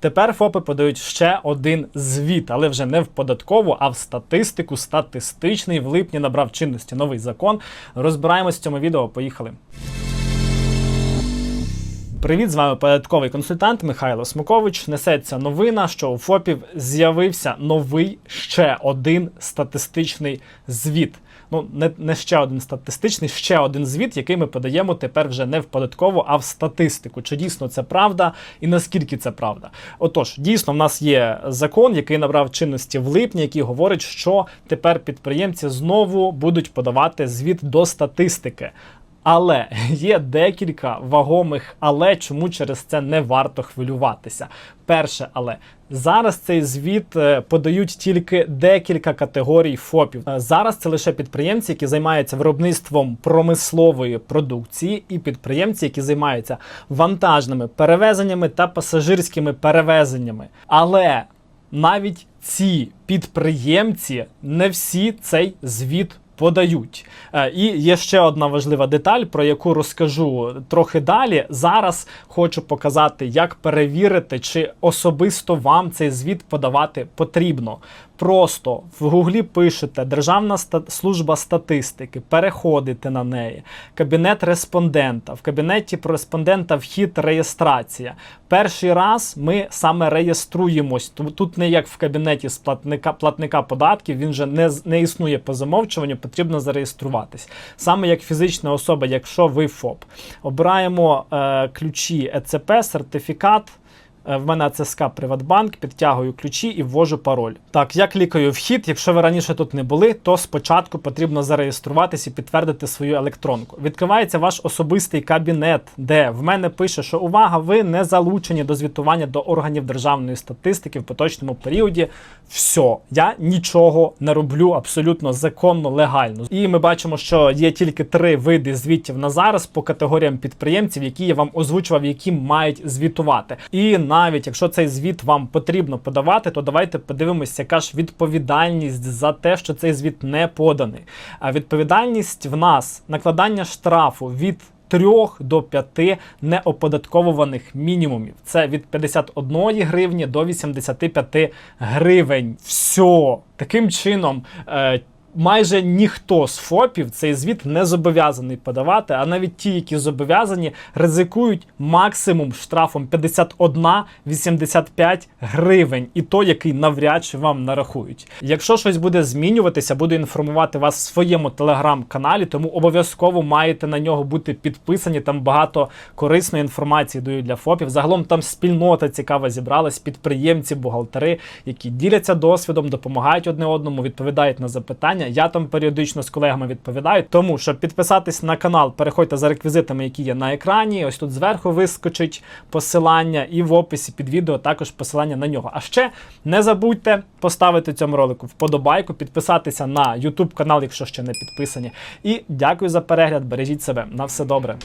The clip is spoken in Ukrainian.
Тепер ФОПи подають ще один звіт, але вже не в податкову, а в статистику. Статистичний в липні набрав чинності новий закон. Розбираємось в цьому відео. Поїхали. Привіт, з вами податковий консультант Михайло Смукович. Несеться новина, що у ФОПів з'явився новий ще один статистичний звіт. Ну, не, не ще один статистичний, ще один звіт, який ми подаємо тепер вже не в податкову, а в статистику. Чи дійсно це правда і наскільки це правда? Отож, дійсно, в нас є закон, який набрав чинності в липні, який говорить, що тепер підприємці знову будуть подавати звіт до статистики. Але є декілька вагомих, але чому через це не варто хвилюватися. Перше, але зараз цей звіт е, подають тільки декілька категорій ФОПів. Е, Зараз це лише підприємці, які займаються виробництвом промислової продукції, і підприємці, які займаються вантажними перевезеннями та пасажирськими перевезеннями. Але навіть ці підприємці не всі цей звіт подають. Е, І є ще одна важлива деталь, про яку розкажу трохи далі. Зараз хочу показати, як перевірити, чи особисто вам цей звіт подавати потрібно. Просто в гуглі пишете Державна служба статистики, переходите на неї, кабінет респондента. В кабінеті респондента вхід реєстрація. Перший раз ми саме реєструємось. Тут не як в кабінеті з платника, платника податків, він вже не, не існує по замовчуванню, потрібно зареєструватись. Саме як фізична особа, якщо ви ФОП. Обираємо е, ключі ЕЦП, сертифікат. Е, В мене ЦСК Приватбанк, підтягую ключі і ввожу пароль. Так, я клікаю вхід. Якщо ви раніше тут не були, то спочатку потрібно зареєструватись і підтвердити свою електронку. Відкривається ваш особистий кабінет, де в мене пише, що увага, ви не залучені до звітування до органів державної статистики в поточному періоді. Все, я нічого не роблю абсолютно законно, легально. І ми бачимо, що є тільки три види звітів на зараз по категоріям підприємців, які я вам озвучував, які мають звітувати. І навіть якщо цей звіт вам потрібно подавати, то давайте подивимося, яка ж відповідальність за те, що цей звіт не поданий. А відповідальність в нас накладання штрафу від 3 до 5 неоподатковуваних мінімумів. Це від 51 гривні до 85 гривень. Все. Таким чином. Майже ніхто з ФОПів цей звіт не зобов'язаний подавати, а навіть ті, які зобов'язані, ризикують максимум штрафом 51-85 гривень, і то, який навряд чи вам нарахують. Якщо щось буде змінюватися, буду інформувати вас в своєму телеграм-каналі, тому обов'язково маєте на нього бути підписані. Там багато корисної інформації дають для ФОПів. Загалом там спільнота цікава зібралась, підприємці, бухгалтери, які діляться досвідом, допомагають одне одному, відповідають на запитання. Я там періодично з колегами відповідаю. Тому щоб підписатись на канал, переходьте за реквізитами, які є на екрані. Ось тут зверху вискочить посилання, і в описі під відео також посилання на нього. А ще не забудьте поставити цьому ролику вподобайку, підписатися на YouTube канал, якщо ще не підписані. І дякую за перегляд. Бережіть себе. На все добре.